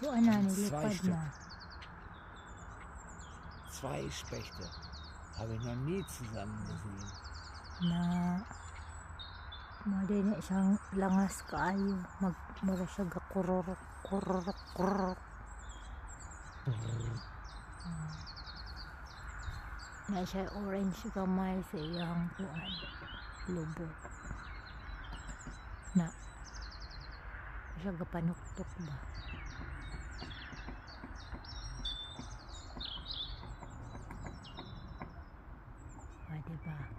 Tuan na, Zwei Stück. Zwei Spechte. Habe ich noch nie zusammen gesehen. Na, Mali na siyang langas kaayo. Mag, mura siya ga kururok, kururok, kururok. Ah. Na siya orange gamay sa iyang kuan. Lubo. Na. Siya gapanuktok ba? 对吧？